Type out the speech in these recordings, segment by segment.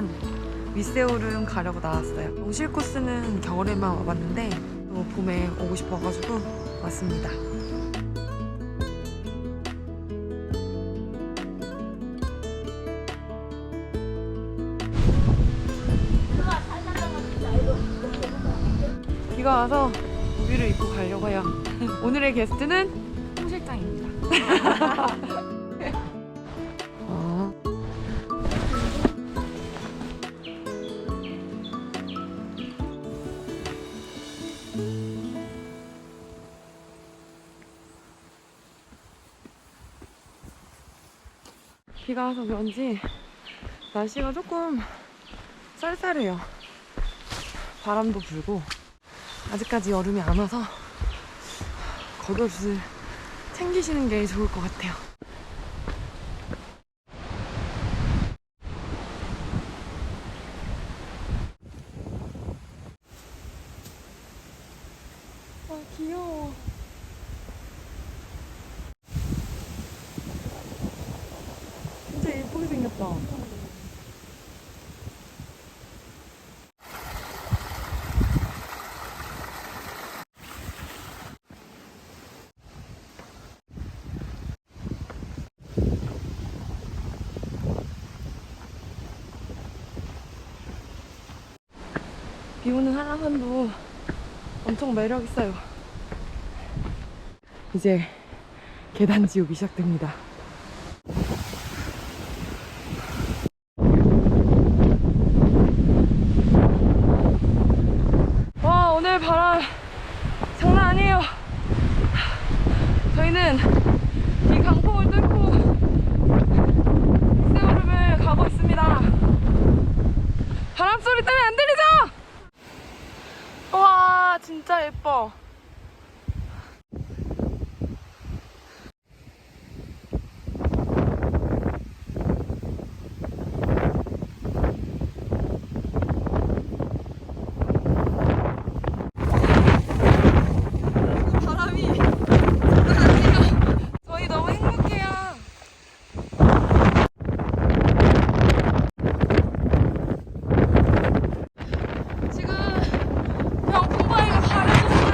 한라산 윗세오름 가려고 나왔어요. 정실 코스는 겨울에만 와봤는데 또 봄에 오고 싶어가지고 왔습니다. 비가 와서 우비를 입고 가려고 해요. 오늘의 게스트는 홍 실장입니다. 비가 와서 그런지 날씨가 조금 쌀쌀해요. 바람도 불고 아직까지 여름이 안 와서 겉옷을 챙기시는 게 좋을 것 같아요. 아 귀여워. 진짜 생겼다. 비 오는 한라산도 엄청 매력 있어요. 이제 계단 지옥이 시작됩니다. 와 오늘 바람 장난 아니에요. 저희는 이 강폭을 뚫고 세오름을 가고 있습니다. 바람 소리 때문에 안 들리죠? 와 진짜 예뻐 바람이 장난 아니에요 저희 너무 행복해요 지금 병풍바위가 가려졌어요.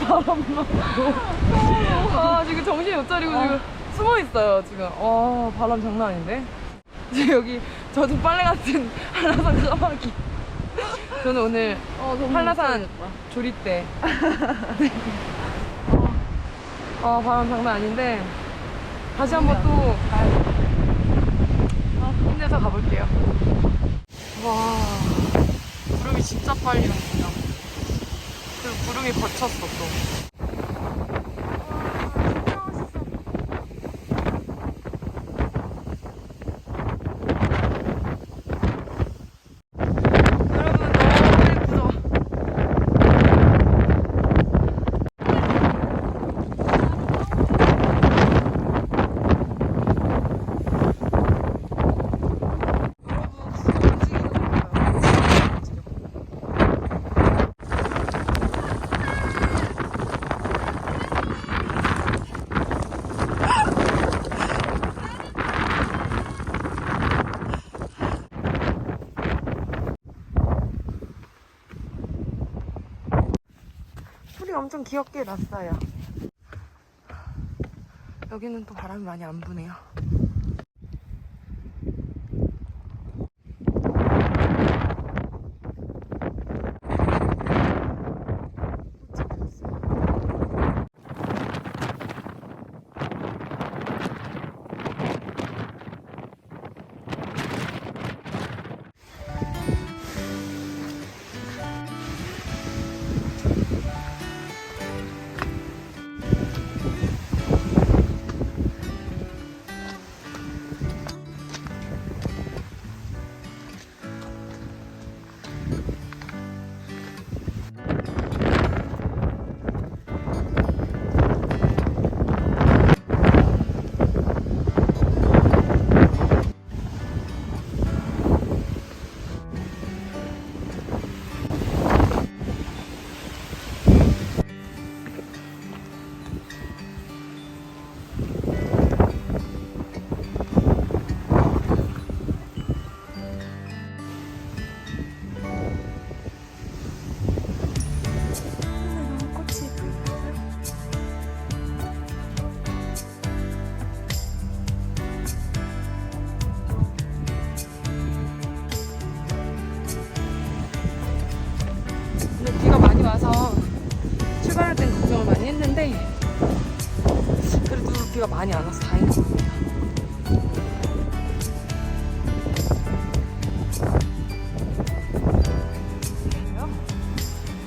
바람 나고. 아 차리고 지금 숨어 있어요 지금. 아 바람 장난 아닌데. 지금 여기 젖은 빨래 같은 한라산 까마귀. 저는 오늘 한라산 조리대. 아 바람 장난 아닌데 다시 한번 또 아, 힘내서 가볼게요. 와 구름이 진짜 빨리 옵니다. 그리고 구름이 거쳤어 또. 여러분 너무 예쁘죠? 엄청 귀엽게 났어요. 여기는 또 바람이 많이 안 부네요.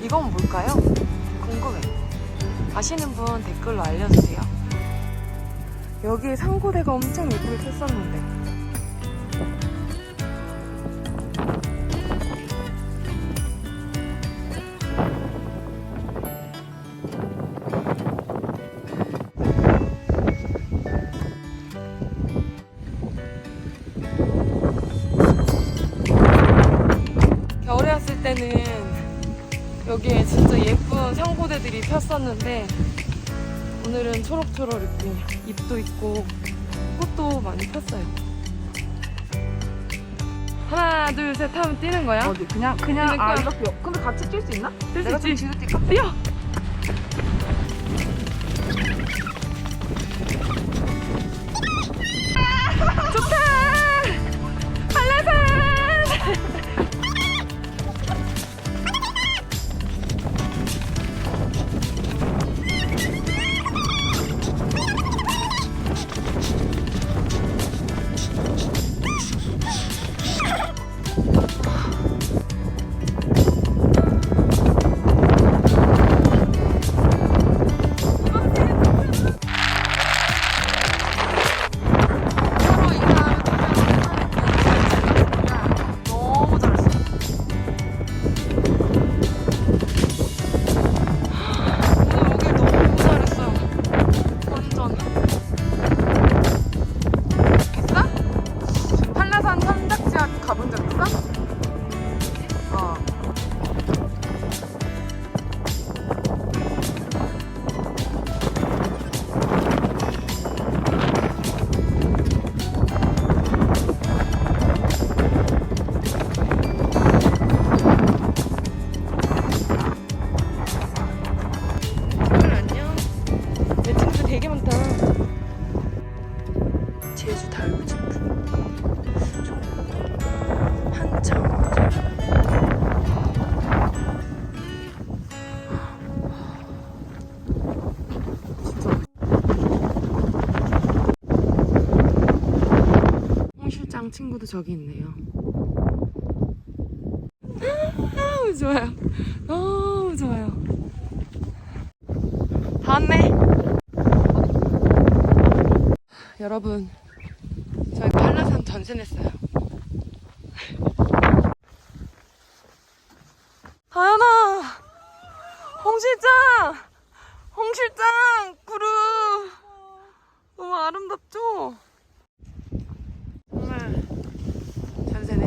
이건 뭘까요? 궁금해. 아시는 분 댓글로 알려주세요. 여기에 상고대가 엄청 예쁘게 왔을 때는 여기에 진짜 예쁜 상고대들이 폈었는데 오늘은 초록초록 이렇게 잎도 있고 꽃도 많이 폈어요. 하나 둘셋 하면 뛰는 거야? 어디 그냥 그냥 아? 이렇게 근데 같이 뛸 수 있나? 뛸 내가 수좀 있지. 뒤로 뛸까? 뛰어! 친구도 저기 있네요. 너무 좋아요. 너무 좋아요. 다 왔네. 여러분, 저희 한라산 전세 냈어요. 다현아, 홍 실장, 홍 실장, 구름 너무 아름답죠? 정말 전세네.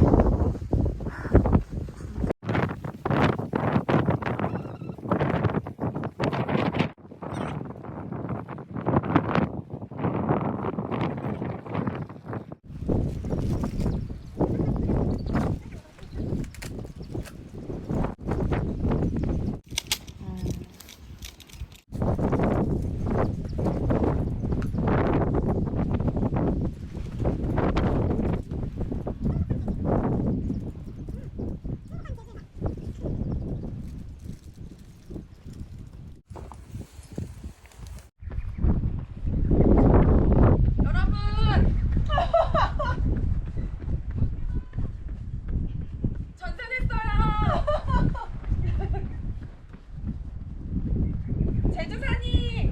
제주산이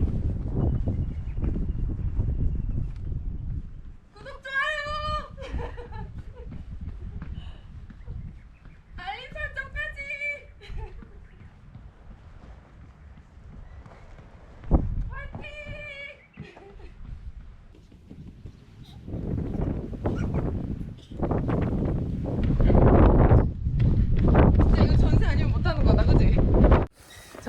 구독 좋아요 알림 설정까지 화이팅 진짜 이거 전세 아니면 못하는 거다 그지?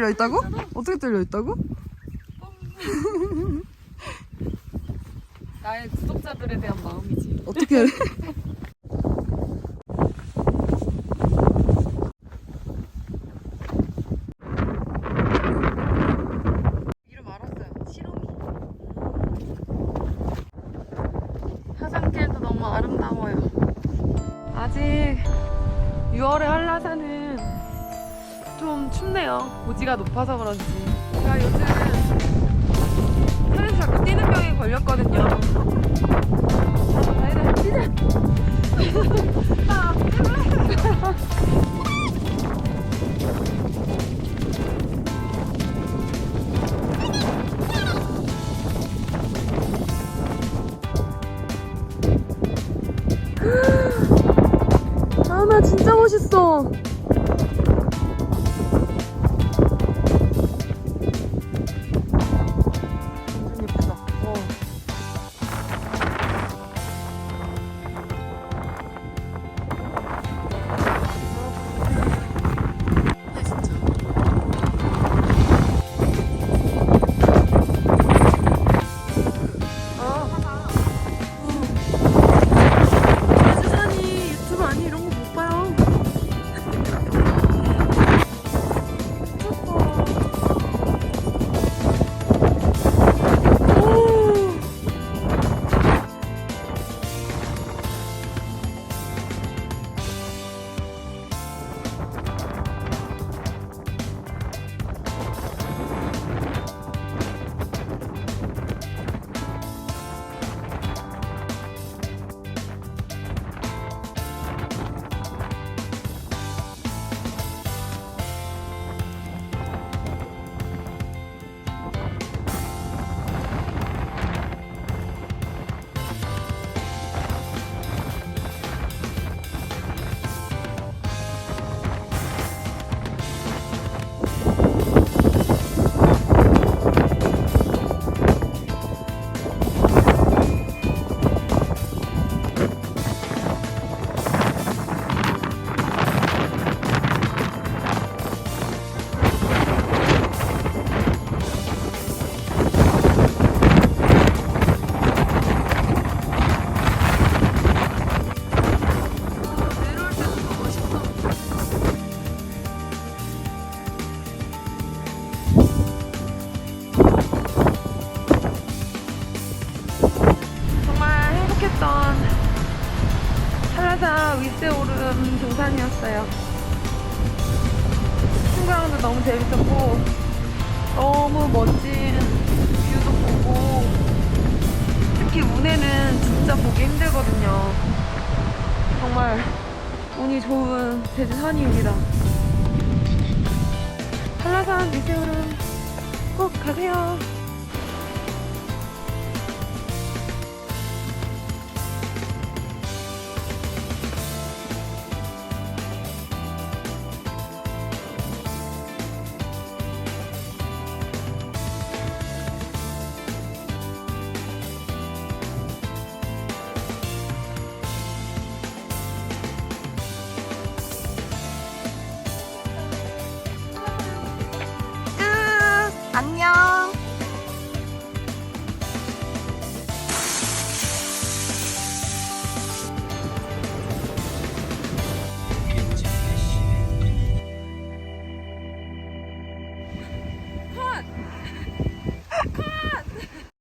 뚫려 있다고? 어떻게 뚫려 있다고? 나의 구독자들에 대한 마음이지. 어떻게 음. 너무 아름다워요. 아직 6월의 한라산은 좀 춥네요. 고지가 높아서 그런지. 제가 요즘 산에서 자꾸 뛰는 병에 걸렸거든요. 아, 뛰자! 아, 아, 정말 운이 좋은 대지산입니다. 한라산 미세오름 꼭 가세요.